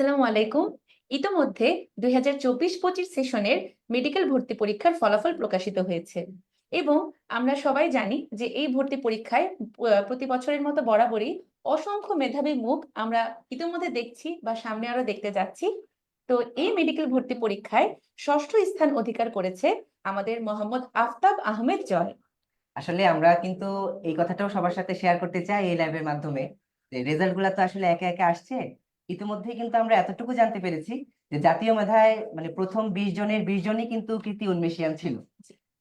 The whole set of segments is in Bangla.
আসসালামু আলাইকুম। ইতোমধ্যে দুই হাজার চব্বিশ পঁচিশ সেশনের মেডিকেল ভর্তি পরীক্ষার ফলাফল প্রকাশিত হয়েছে এবং আমরা সবাই জানি যে এই ভর্তি পরীক্ষায় প্রতি বছরের মতো বরাবরই অসংখ্য মেধাবী মুখ আমরা ইতিমধ্যে দেখছি বা সামনে আরও দেখতে যাচ্ছি। তো এই মেডিকেল ভর্তি পরীক্ষায় ষষ্ঠ স্থান অধিকার করেছে আমাদের মোহাম্মদ আফতাব আহমেদ জয়। আসলে আমরা কিন্তু এই কথাটাও সবার সাথে শেয়ার করতে চাই এই লাইভের মাধ্যমে। রেজাল্টগুলা তো আসলে একে একে আসছে। ইতিমধ্যে কিন্তু আমরা এতটুকু জানতে পেরেছি যে জাতীয় মেধায় মানে প্রথম বিশ জনের বিশ জনই কিন্তু কৃতি উন্মেষিয়ান ছিল।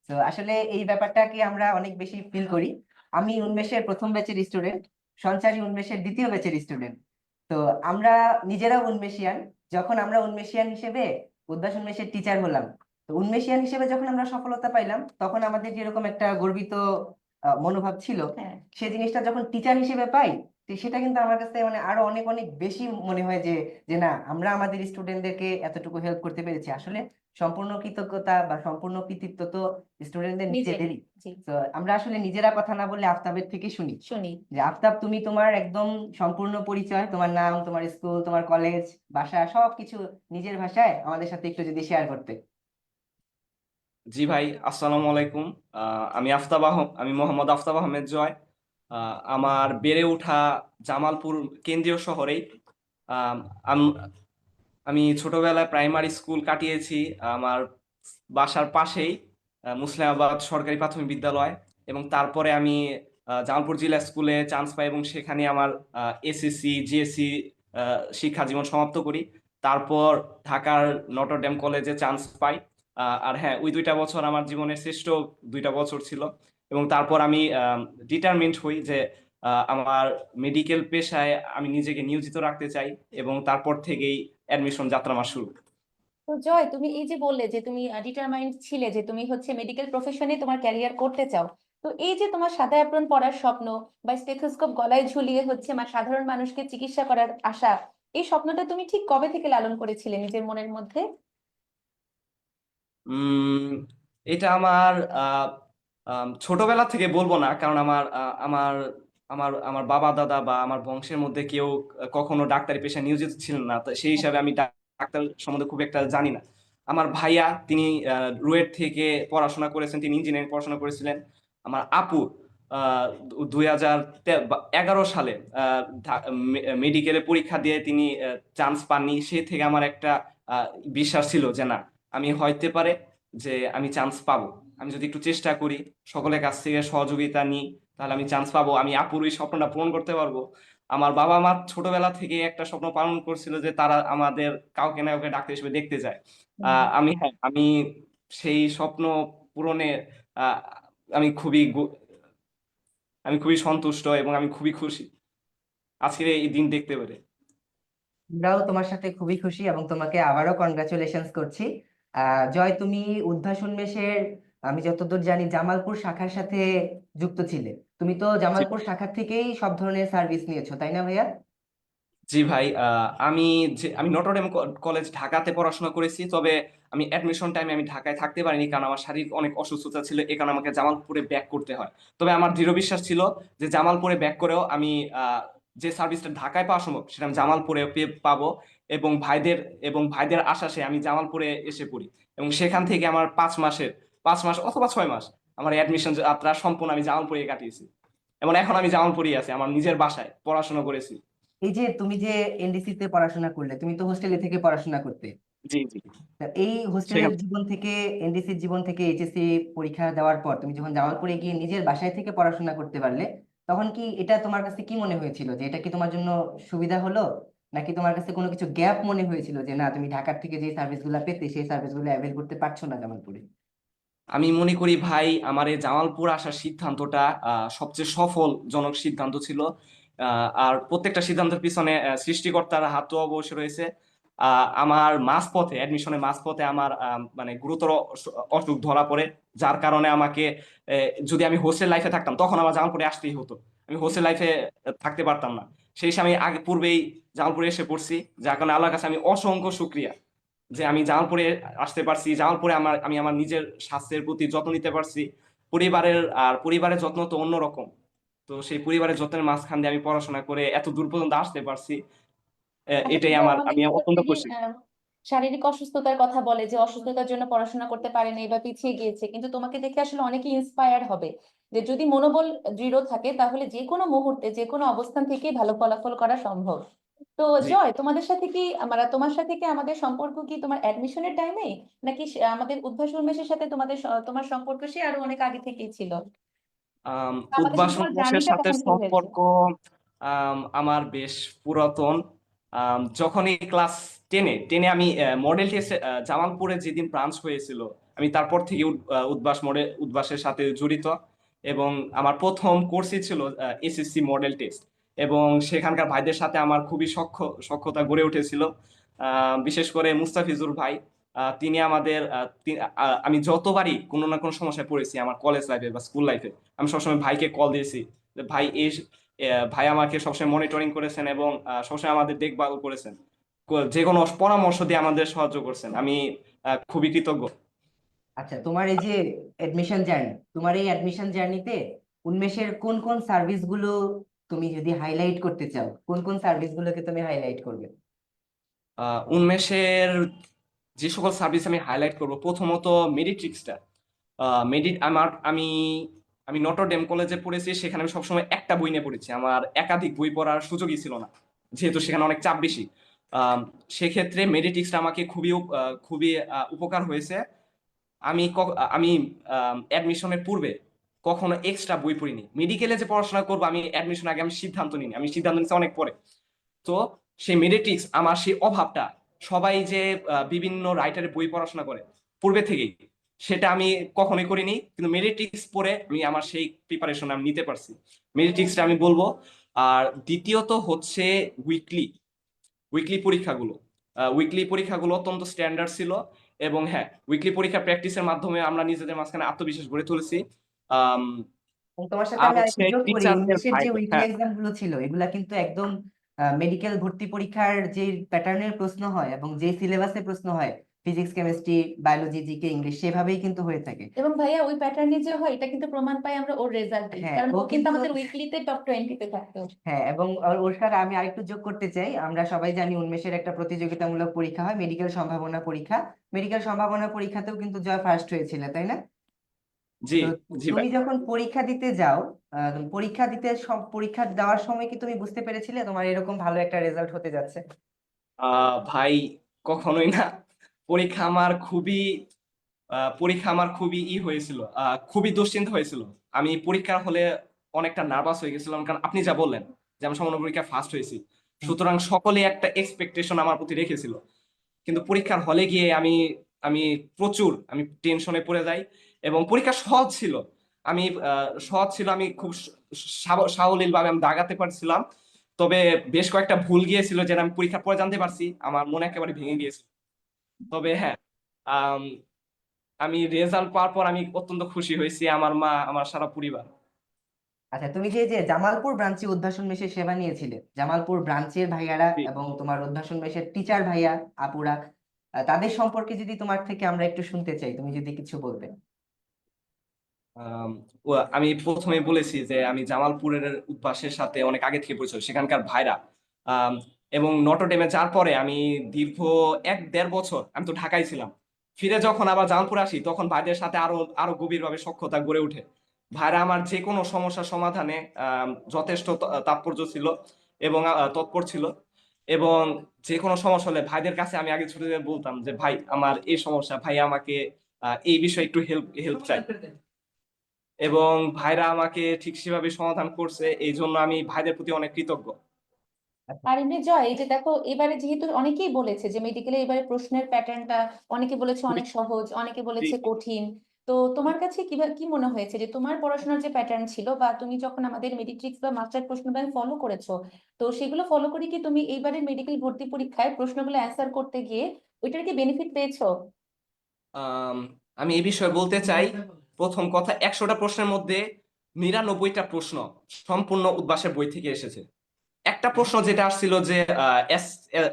তো আসলে এই ব্যাপারটাকে আমরা অনেক বেশি ফিল করি। আমি উন্মেষের প্রথম ব্যাচের স্টুডেন্ট সঞ্চারী উন্মেষের দ্বিতীয় ব্যাচের স্টুডেন্ট তো আমরা নিজেরাও উন্মেষিয়ান। যখন আমরা উন্মেষিয়ান হিসেবে উদ্ভাস উন্মেষের টিচার হলাম তো উন্মেষিয়ান হিসেবে যখন আমরা সফলতা পাইলাম তখন আমাদের যেরকম একটা গর্বিত মনোভাব ছিল সে জিনিসটা যখন টিচার হিসেবে পাই তো সেটা কিন্তু আমার কাছে মানে আরও অনেক অনেক বেশি মনে হয় যে যে না আমরা আমাদের স্টুডেন্টদেরকে এতটুকু হেল্প করতে পেরেছি। আসলে সম্পূর্ণ কৃতজ্ঞতা বা সম্পূর্ণ কৃতিত্ব তো স্টুডেন্টদের নিজেদেরই। তো আমরা আসলে নিজেরা কথা না বলে আফতাবের থেকে শুনি। শুনি। যে আফতাব তুমি তোমার একদম সম্পূর্ণ পরিচয় তোমার নাম তোমার স্কুল তোমার কলেজ বাসা সবকিছু নিজের ভাষায় আমাদের সাথে একটু যদি শেয়ার করতে। জি ভাই আসসালামু আলাইকুম। আহ, আমি আফতাব আহম আমি মোহাম্মদ আফতাব আহমেদ জয়। আমার বেড়ে ওঠা জামালপুর কেন্দ্রীয় শহরেই আম, ছোটবেলায় প্রাইমারি স্কুল কাটিয়েছি আমার বাসার পাশেই মুসলিমাবাদ সরকারি প্রাথমিক বিদ্যালয় এবং তারপরে আমি জামালপুর জেলা স্কুলে চান্স পাই এবং সেখানে আমার এসএসসি জিএসসি শিক্ষা জীবন সমাপ্ত করি। তারপর ঢাকার নটরডেম কলেজে চান্স পাই। আর হ্যাঁ ওই দুইটা বছর আমার জীবনের শ্রেষ্ঠ দুইটা বছর ছিল। এবং তারপর আমি ডিটারমিন্ড হই যে আমার মেডিকেল পেশায় আমি নিজেকে নিয়োজিত রাখতে চাই এবং তারপর থেকেই অ্যাডমিশন যাত্রা আমার শুরু। তো জয় তুমি এই যে বললে যে তুমি ডিটারমাইন্ড ছিলে যে তুমি হচ্ছে মেডিকেল প্রফেশনে তোমার ক্যারিয়ার করতে চাও তো এই যে তোমার সাদা অ্যাপ্রন পরার স্বপ্ন বা স্টেথোস্কোপ গলায় ঝুলিয়ে হচ্ছে মা সাধারণ মানুষকে চিকিৎসা করার আশা এই স্বপ্নটা তুমি ঠিক কবে থেকে লালন করেছিলে নিজের মনের মধ্যে? উম এটা আমার ছোটবেলা থেকে বলব না, কারণ আমার আমার আমার আমার বাবা, দাদা বা আমার বংশের মধ্যে কেউ কখনো ডাক্তারি পেশায় নিয়োজিত ছিলেন না, তো সেই হিসাবে আমি ডাক্তার সম্বন্ধে খুব একটা জানি না। আমার ভাইয়া, তিনি রুয়েট থেকে পড়াশোনা করেছেন, তিনি ইঞ্জিনিয়ারিং পড়াশোনা করেছিলেন। আমার আপু দুই হাজার এগারো সালে মেডিকেলে পরীক্ষা দিয়ে তিনি চান্স পাননি, সে থেকে আমার একটা বিশ্বাস ছিল যে না, আমি হইতে পারে যে আমি চান্স পাবো। আমি যদি একটু চেষ্টা করি সকলের কাছ থেকে সহযোগিতা নিই তাহলে আমি চান্স পাবো। আমি আপুর এই স্বপ্নটা পূরণ করতে পারব। আমার বাবা মা ছোটবেলা থেকে একটা স্বপ্ন পালন করছিল যে তারা আমাদের কাউকে না কাউকে ডাক্তার হিসেবে দেখতে যায় আমি হ্যাঁ আমি সেই স্বপ্ন পূরণে আমি খুবই আমি খুবই সন্তুষ্ট এবং আমি খুবই খুশি। আজকের এই দিন দেখতে পেরে। আমরাও তোমার সাথে খুবই খুশি এবং তোমাকে আবারও কনগ্রাচুলেশনস করছি। আহ জয় তুমি উদ্ভাস উন্মেষের আমি যতদূর জানি জামালপুর শাখার সাথে যুক্ত ছিলে। তুমি তো জামালপুর শাখা থেকেই সব ধরনের সার্ভিস নিয়েছো তাই না ভাইয়া? জি ভাই আমি যে আমি নটরডেম কলেজ ঢাকাতে পড়াশোনা করেছি তবে আমি অ্যাডমিশন টাইমে আমি ঢাকায় থাকতে পারিনি কারণ আমার শারীরিক অনেক অসুস্থতা ছিল এ কারণে আমাকে জামালপুরে ব্যাক করতে হয়। তবে আমার দৃঢ় বিশ্বাস ছিল যে জামালপুরে ব্যাক করেও আমি আহ, যে সার্ভিসটা ঢাকায় পাওয়া সম্ভব সেটা আমি জামালপুরে পাবো এবং ভাইদের এবং ভাইদের আশ্বাসে আমি জামালপুরে এসে পড়ি। এবং সেখান থেকে আমার পাঁচ মাসের পাঁচ মাস অথবা ছয় মাস। আমার অ্যাডমিশন যাত্রা সম্পূর্ণ আমি জামালপুরে কাটিয়েছি। এবং এখন আমি জামালপুরেই আছি আমার নিজের বাসায় পড়াশোনা করেছি। এই যে তুমি যে এনডিসি তে পড়াশোনা করলে তুমি তো হোস্টেলে থেকে পড়াশোনা করতে। জি জি। এই হোস্টেলের জীবন থেকে এনডিসির জীবন থেকে এইচএসসি পরীক্ষা দেওয়ার পর তুমি যখন জামালপুরে গিয়ে নিজের বাসায় থেকে পড়াশোনা করতে পারলে তখন কি এটা তোমার কাছে কি মনে হয়েছিল? যে এটা কি তোমার জন্য সুবিধা হলো? নাকি তোমার কাছে কোনো কিছু গ্যাপ মনে হয়েছিল যে না তুমি ঢাকার থেকে যে সার্ভিসগুলো পেতে সেই সার্ভিসগুলো অ্যাভেল করতে পারছ না জামালপুরে? আমি মনে করি ভাই, আমার এই জামালপুর আসার সিদ্ধান্তটা সবচেয়ে সফলজনক সিদ্ধান্ত ছিল। আর প্রত্যেকটা সিদ্ধান্তের পিছনে সৃষ্টিকর্তার হাত তো অবশ্যই রয়েছে। আমার মাঝপথে অ্যাডমিশনের মাঝপথে আমার মানে গুরুতর অসুখ ধরা পড়ে। যার কারণে আমাকে যদি আমি হোস্টেল লাইফে থাকতাম, তখন আমার জামালপুরে আসতেই হতো। আমি হোস্টেল লাইফে থাকতে পারতাম না। সেই সময় আগে পূর্বেই জামালপুরে এসে পড়ছি। যার কারণে আল্লাহর কাছে আমি অসংখ্য শুক্রিয়া। যে আমি জামালপুরে আসতে পারছি জামালপুরে আমার আমি আমার নিজের স্বাস্থ্যের প্রতি যত্ন নিতে পারছি। পরিবারের আর পরিবারের যত্ন তো অন্যরকম। তো সেই পরিবারের যত্নের মাঝখান দিয়ে আমি পড়াশোনা করে এত দূর পর্যন্ত আসতে পারছি আচ্ছা, এটাই আমার আমি অত্যন্ত খুশি। শারীরিক অসুস্থতার কথা বলে যে অসুস্থতার জন্য পড়াশোনা করতে পারে পারেনি বা পিছিয়ে গিয়েছে কিন্তু তোমাকে দেখে আসলে অনেকে ইন্সপায়ার হবে যে যদি মনোবল দৃঢ় থাকে তাহলে যে কোনো মুহূর্তে যে কোনো অবস্থান থেকেই ভালো ফলাফল করা সম্ভব। তো জয় তোমাদের সাথে কি মানে তোমার সাথে কি আমাদের সম্পর্ক কি তোমার অ্যাডমিশনের টাইমে নাকি আমাদের উদ্ভাস উন্মেষের সাথে তোমাদের তোমার সম্পর্ক সে আরও অনেক আগে থেকেই ছিল? উদ্ভাস সাথে উন্মেষের সম্পর্ক আমার বেশ পুরাতন। যখনই ক্লাস টেনে টেনে আমি মডেল টেস্টে জামালপুরে যেদিন ব্রাঞ্চ হয়েছিল আমি তারপর থেকে উদ- আহ, উদ্ভাস মডেল উদ্ভাসের সাথে জড়িত। এবং আমার প্রথম কোর্সই ছিল এসএসসি মডেল টেস্ট এবং সেখানকার ভাইদের সাথে আমার খুবই সখ্য, সখ্যতা গড়ে উঠেছিল। বিশেষ করে মুস্তাফিজুর ভাই তিনি আমাদের আমি যতবারই কোনো না কোনো সমস্যায় পড়েছি আমার কলেজ লাইফে বা স্কুল লাইফে আমি সবসময় ভাইকে কল দিয়েছি ভাই, এই ভাই আমাকে সবসময় মনিটরিং করেছেন এবং সবসময় আমাদের দেখভাল করেছেন। যে কোনো পরামর্শ দিয়ে আমাদের সাহায্য করছেন। আমি খুবই কৃতজ্ঞ। আচ্ছা তোমার এই যে অ্যাডমিশন জার্নি তোমার এই অ্যাডমিশন জার্নিতে উন্মেষের কোন কোন সার্ভিসগুলো তুমি যদি হাইলাইট করতে চাও, কোন কোন সার্ভিস গুলোকে তুমি হাইলাইট করবে? উন্মেষের যে সকল সার্ভিস আমি হাইলাইট করব, প্রথমত মেডিট্রিক্সটা মেডি আমার আমি আমি নটরডেম কলেজে পড়েছি, সেখানে আমি সবসময় একটা বই নিয়ে পড়েছি। আমার একাধিক বই পড়ার সুযোগই ছিল না, যেহেতু সেখানে অনেক চাপ বেশি। সেক্ষেত্রে মেডিট্রিক্সটা আমাকে খুবই খুবই উপকার হয়েছে। আমি আমি অ্যাডমিশনের পূর্বে কখনো এক্সট্রা বই পড়িনি। মেডিকেলে যে পড়াশোনা করব, আমি অ্যাডমিশন আগে আমি সিদ্ধান্ত নিই আমি সিদ্ধান্ত নিচ্ছি অনেক পরে। তো সেই মেডিটিক্স আমার সেই অভাবটা, সবাই যে বিভিন্ন রাইটারের বই পড়াশোনা করে, পূর্বে থেকেই, সেটা আমি কখনোই করিনি। কিন্তু মেডিটিক্স পড়ে আমি আমার সেই প্রিপারেশন আমি নিতে পারছি। মেডিটিক্সটা আমি বলব, আর দ্বিতীয়ত হচ্ছে উইকলি উইকলি পরীক্ষাগুলো। উইকলি পরীক্ষাগুলো অত্যন্ত স্ট্যান্ডার্ড ছিল। এবং হ্যাঁ উইকলি পরীক্ষা প্র্যাকটিসের মাধ্যমে আমরা নিজেদের মাঝখানে আত্মবিশ্বাস গড়ে তুলেছি। আম, তোমার সাথে আর আমি আরেকটু হচ্ছে যোগ করি টিচারদের উন্মেষের যে উইকলি হ্যাঁ। এক্সামগুলো ছিল এগুলা কিন্তু একদম মেডিকেল ভর্তি পরীক্ষার যে প্যাটার্নের প্রশ্ন হয় এবং যে সিলেবাসে প্রশ্ন হয় physics chemistry biology GK English সেভাবেই কিন্তু হয়ে থাকে। এবং ভাইয়া ওই প্যাটার্নে যে হয় এটা কিন্তু প্রমাণ পাই আমরা ওর রেজাল্টে হ্যাঁ কারণ ও ও কিন্তু কিন্তু আমাদের উইকলিতে টপ টোয়েন্টিতে থাকতো। হ্যাঁ এবং ওর- ওর সাথে আমি আরেকটু যোগ করতে চাই। আমরা সবাই জানি উন্মেষের একটা প্রতিযোগিতামূলক পরীক্ষা হয় মেডিকেল সম্ভাবনা পরীক্ষা। মেডিকেল সম্ভাবনা পরীক্ষাতেও কিন্তু জয় ফার্স্ট হয়েছিল তাই না? জি জি তুমি যখন পরীক্ষা দিতে যাও পরীক্ষা দিতে সব পরীক্ষা দেওয়ার সময় কি তুমি বুঝতে পেরেছিলে তোমার এরকম ভালো একটা রেজাল্ট হতে যাচ্ছে? ভাই কখনোই না। পরীক্ষা আমার খুবই পরীক্ষা আমার খুবই ই হয়েছিল খুবই দুশ্চিন্তা হয়েছিল। আমি পরীক্ষার হলে অনেকটা নার্ভাস হয়ে গেছিলাম কারণ আপনি যা বললেন যে আমি সম্পূর্ণ পরীক্ষা ফার্স্ট হয়েছি। সুতরাং সকলে একটা এক্সপেকটেশন আমার প্রতি রেখেছিল। কিন্তু পরীক্ষার হলে গিয়ে আমি আমি প্রচুর আমি টেনশনে পড়ে যাই। এবং পরীক্ষা সহজ ছিল। আমি সহজ ছিল আমি খুব সাবলীল ভাবে আমি দাগাতে পারছিলাম। তবে বেশ কয়েকটা ভুল গিয়েছিল যেটা আমি পরীক্ষার পরে জানতে পারছি। আমার মনে একেবারে ভেঙে গিয়েছিল। তবে হ্যাঁ আম, রেজাল্ট পাওয়ার পর আমি অত্যন্ত খুশি হয়েছি আমার মা আমার সারা পরিবার। আচ্ছা তুমি যে যে জামালপুর ব্রাঞ্চে উদ্ভাসন মেশে সেবা নিয়েছিলে জামালপুর ব্রাঞ্চের ভাইয়ারা এবং তোমার উদ্ভাসন মেশের টিচার ভাইয়া আপুরা তাদের সম্পর্কে যদি তোমার থেকে আমরা একটু শুনতে চাই তুমি যদি কিছু বলতে আম, প্রথমে বলেছি যে আমি জামালপুরের উদ্ভাসের সাথে অনেক আগে থেকে পরিচয় সেখানকার ভাইরা। এবং নটরডেমে যাওয়ার পরে আমি দীর্ঘ এক দেড় বছর আমি তো ঢাকায় ছিলাম। ফিরে যখন আবার জামালপুর আসি তখন ভাইদের সাথে আরও আরও গভীরভাবে সখ্যতা গড়ে ওঠে। ভাইরা আমার যে কোনো সমস্যার সমাধানে যথেষ্ট তাৎপর্য ছিল এবং তৎপর ছিল। এবং যে কোনো সমস্যা হলে ভাইদের কাছে আমি আগে ছুটে বলতাম যে ভাই আমার এই সমস্যা ভাই আমাকে এই বিষয়ে একটু হেল্প হেল্প চাই। এবং ভাইরা আমাকে ঠিক সেভাবে সমাধান করছে এই জন্য আমি ভাইদের প্রতি অনেক কৃতজ্ঞ। আর এমনি জয় এই যে দেখো এবারে যেহেতু অনেকেই বলেছে যে মেডিকেলে এবারে প্রশ্নের প্যাটার্নটা অনেকে বলেছে অনেক সহজ অনেকে বলেছে কঠিন। তো তোমার কাছে কীভাবে কি মনে হয়েছে যে তোমার পড়াশোনার যে প্যাটার্ন ছিল বা তুমি যখন আমাদের মেডিট্রিক্স বা মাস্টার প্রশ্ন ব্যাংক ফলো করেছ তো সেগুলো ফলো করে কি তুমি এইবারের মেডিকেল ভর্তি পরীক্ষায় প্রশ্নগুলো অ্যান্সার করতে গিয়ে ওইটার কি বেনিফিট পেয়েছ? আম, আমি এই বিষয়ে বলতে চাই প্রথম কথা, একশোটা প্রশ্নের মধ্যে নিরানব্বইটা প্রশ্ন সম্পূর্ণ উদ্ভাসের বই থেকে এসেছে। একটা প্রশ্ন যেটা আসছিল যে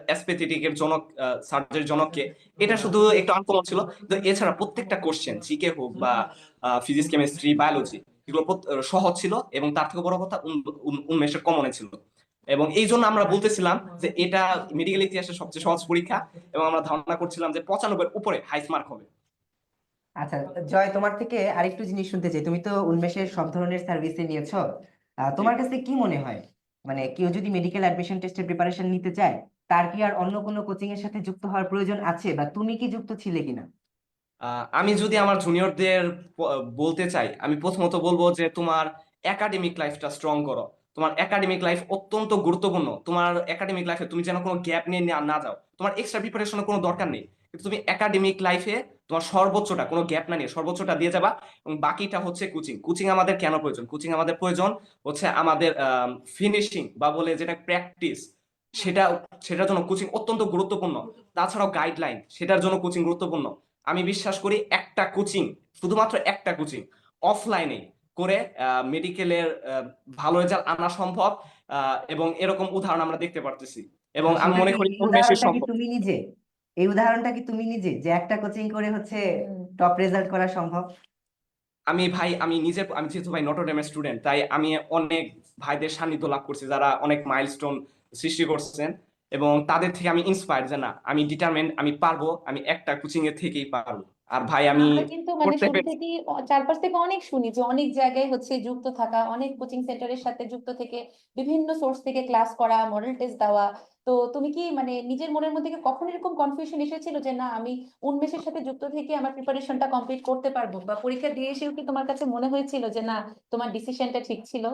অ্যাসপেথেটিকের জনক সার্জারির জনককে, এটা শুধু একটু আনকমন ছিল। এছাড়া প্রত্যেকটা কোশ্চেন জিকে হোক বা ফিজিক্স কেমিস্ট্রি বায়োলজি এগুলো সহজ ছিল এবং তার থেকে বড় কথা উন- উন- উন্মেষের কমনে ছিল। এবং এই জন্য আমরা বলতেছিলাম যে, এটা মেডিকেল ইতিহাসের সবচেয়ে সহজ পরীক্ষা এবং আমরা ধারণা করছিলাম যে পঁচানব্বই উপরে হাইস্ট মার্ক হবে। আচ্ছা জয় তোমার থেকে আরেকটু জিনিস শুনতে চাই। তুমি তো উন্মেষের সব ধরনের সার্ভিসে নিয়েছো। তোমার কাছে কি মনে হয়? মানে কেউ যদি মেডিকেল অ্যাডমিশন টেস্টের প্রিপারেশন নিতে চায় তার কি আর অন্য কোনো কোচিং এর সাথে যুক্ত হওয়ার প্রয়োজন আছে বা তুমি কি যুক্ত ছিলে কিনা? আমি যদি আমার জুনিয়রদের বলতে চাই আমি প্রথমত বলব যে তোমার একাডেমিক লাইফটা স্ট্রং করো। তোমার একাডেমিক লাইফ অত্যন্ত গুরুত্বপূর্ণ। তোমার একাডেমিক লাইফে তুমি যেন কোনো গ্যাপ নিয়ে না না যাও। তোমার এক্সট্রা প্রিপারেশনের কোনো দরকার নেই। কিন্তু তুমি একাডেমিক লাইফে তোমার সর্বোচ্চটা কোনো গ্যাপ না নিয়ে সর্বোচ্চটা দিয়ে যাবা এবং বাকিটা হচ্ছে কোচিং কোচিং আমাদের কেন প্রয়োজন? কোচিং আমাদের প্রয়োজন হচ্ছে আমাদের ফিনিশিং বা বলে যেটা প্র্যাকটিস সেটা সেটার জন্য কোচিং অত্যন্ত গুরুত্বপূর্ণ। তাছাড়াও গাইডলাইন সেটার জন্য কোচিং গুরুত্বপূর্ণ। আমি বিশ্বাস করি একটা কোচিং শুধুমাত্র একটা কোচিং অফলাইনে করে মেডিকেলের ভালো রেজাল্ট আনা সম্ভব আহ, এবং এরকম উদাহরণ আমরা দেখতে পারতেছি। এবং আমি মনে করি তুমি নিজে? এই উদাহরণটা কি তুমি নিজে যে একটা কোচিং করে হচ্ছে টপ রেজাল্ট করা সম্ভব? আমি ভাই আমি নিজে আমি যেহেতু ভাই নটরডেমের স্টুডেন্ট তাই আমি অনেক ভাইদের সান্নিধ্য লাভ করছি যারা অনেক মাইলস্টোন সৃষ্টি করছেন এবং তাদের থেকে আমি ইন্সপায়ার যে না আমি ডিটারমেন্ট আমি পারব আমি একটা কোচিং এর থেকেই পারব। আর ভাই আমি কিন্তু মানে শুরু। চারপাশ থেকে অনেক শুনি যে অনেক জায়গায় হচ্ছে যুক্ত থাকা অনেক কোচিং সেন্টারের সাথে যুক্ত থেকে বিভিন্ন সোর্স থেকে ক্লাস করা মডেল টেস্ট দেওয়া। তো তুমি কি মানে নিজের মনের মধ্যে কি কখন এরকম কনফিউশন এসেছিল যে না আমি উন্মেষের সাথে যুক্ত থেকে আমার প্রিপারেশনটা কমপ্লিট করতে পারব? বা পরীক্ষা দিয়ে এসেও কি তোমার কাছে মনে হয়েছিল যে না তোমার ডিসিশনটা ঠিক ছিল?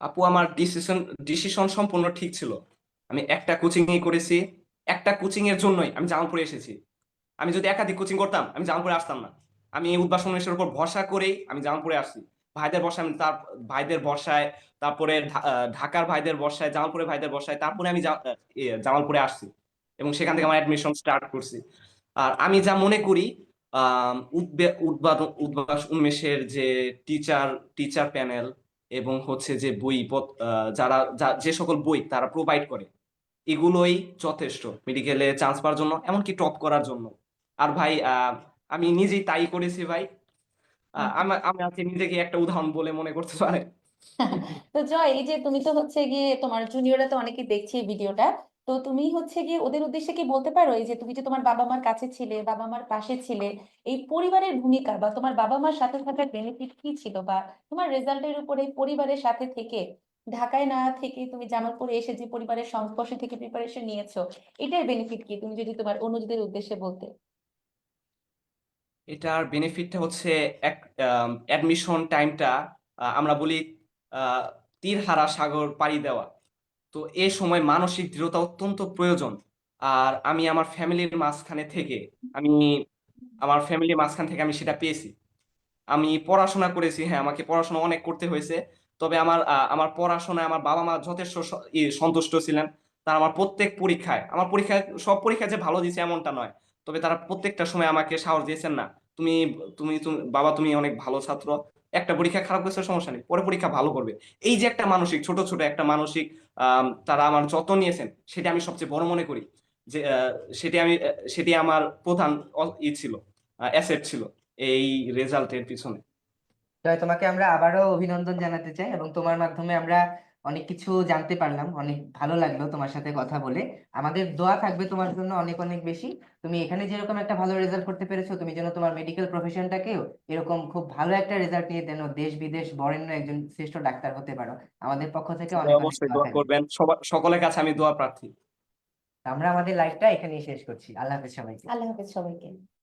আপু আমার ডিসিশন ডিসিশন সম্পূর্ণ ঠিক ছিল। আমি একটা কোচিং করেছি একটা কোচিং এর জন্যই আমি জামালপুরে এসেছি। আমি যদি একাধিক কোচিং করতাম আমি জামালপুরে আসতাম না। আমি এই উদ্ভাসন উন্মেষের উপর ভরসা করেই আমি জামালপুরে আসছি। ভাইদের বর্ষায় আমি তার ভাইদের বর্ষায় তারপরে ঢাকার ভাইদের বর্ষায় জামালপুরে ভাইদের বর্ষায় তারপরে আমি এ, জামালপুরে আসছি। এবং সেখান থেকে আমার অ্যাডমিশন স্টার্ট করছি। আর আমি যা মনে করি আহ উদ্বে উদ্ভাবন উদ্ভাস উন্মেষের যে টিচার টিচার প্যানেল এবং হচ্ছে যে বই যারা যে সকল বই তারা প্রোভাইড করে এগুলোই যথেষ্ট। মেডিকেলে চান্স পাওয়ার জন্য এমনকি টপ করার জন্য। আর ভাই আমি নিজেই তাই করেছি ভাই। আমি আজকে নিজেকে একটা উদাহরণ বলে মনে করতে পারে। তো জয় এই যে তুমি তো হচ্ছে গিয়ে তোমার জুনিয়ররা তো অনেকেই দেখছে ভিডিওটা তো তুমি হচ্ছে গিয়ে ওদের উদ্দেশ্যে কি বলতে পারো? এই যে তুমি যে তোমার বাবা মার কাছে ছিলে বাবা মার পাশে ছিলে এই পরিবারের ভূমিকা বা তোমার বাবা মার সাথে থাকার বেনিফিট কি ছিল? বা তোমার রেজাল্টের উপরে পরিবারের সাথে থেকে ঢাকায় না থেকে তুমি জামালপুরে এসে যে পরিবারের সংস্পর্শে থেকে প্রিপারেশন নিয়েছো এটার বেনিফিট কি? তুমি যদি তোমার অনুজদের উদ্দেশ্যে বলতে। এটার বেনিফিটটা হচ্ছে এক অ্যাডমিশন টাইমটা আমরা বলি আহ, তীরহারা সাগর পাড়ি দেওয়া। তো এই সময় মানসিক দৃঢ়তা অত্যন্ত প্রয়োজন। আর আমি আমার ফ্যামিলির মাঝখানে থেকে আমি আমার ফ্যামিলির মাঝখান থেকে আমি সেটা পেয়েছি। আমি পড়াশোনা করেছি হ্যাঁ আমাকে পড়াশোনা অনেক করতে হয়েছে। তবে আমার আমার পড়াশোনায় আমার বাবা মা যথেষ্ট সন্তুষ্ট ছিলেন। তারা আমার প্রত্যেক পরীক্ষায় আমার পরীক্ষায় সব পরীক্ষায় যে ভালো দিয়েছে এমনটা নয়। তবে তারা প্রত্যেকটা সময় আমাকে সাহস দিয়েছেন না। তুমি তুমি বাবা তুমি অনেক ভালো ছাত্র। একটা পরীক্ষা খারাপ করেছে, সমস্যা নেই। পরে পরীক্ষা ভালো করবে। এই যে একটা মানসিক, ছোট ছোট একটা মানসিক তারা আমার যত্ন নিয়েছেন, সেটা আমি সবচেয়ে বড় মনে করি যে সেটি আমি সেটি আমার প্রধান ই ছিল অ্যাসেট ছিল এই রেজাল্টের পিছনে। তোমাকে আমরা আবারও অভিনন্দন জানাতে চাই এবং তোমার মাধ্যমে আমরা অনেক কিছু জানতে পারলাম অনেক ভালো লাগল তোমার সাথে কথা বলে। আমাদের দোয়া থাকবে তোমার জন্য অনেক অনেক বেশি। তুমি এখানে যেরকম একটা ভালো রেজাল্ট করতে পেরেছ তুমি যেন তোমার মেডিকেল প্রফেশনটাকেও এরকম খুব ভালো একটা রেজাল্ট নিয়ে যেন দেশ বিদেশ বরেণ্য একজন শ্রেষ্ঠ ডাক্তার হতে পারো। আমাদের পক্ষ থেকে অনেক অনেক অবশ্যই দোয়া করবেন। সকলের কাছে আমি দোয়া প্রার্থী। আমরা আমাদের লাইফটা এখানেই শেষ করছি। আল্লাহ হাফেজ সবাইকে। আল্লাহ হাফেজ সবাইকে।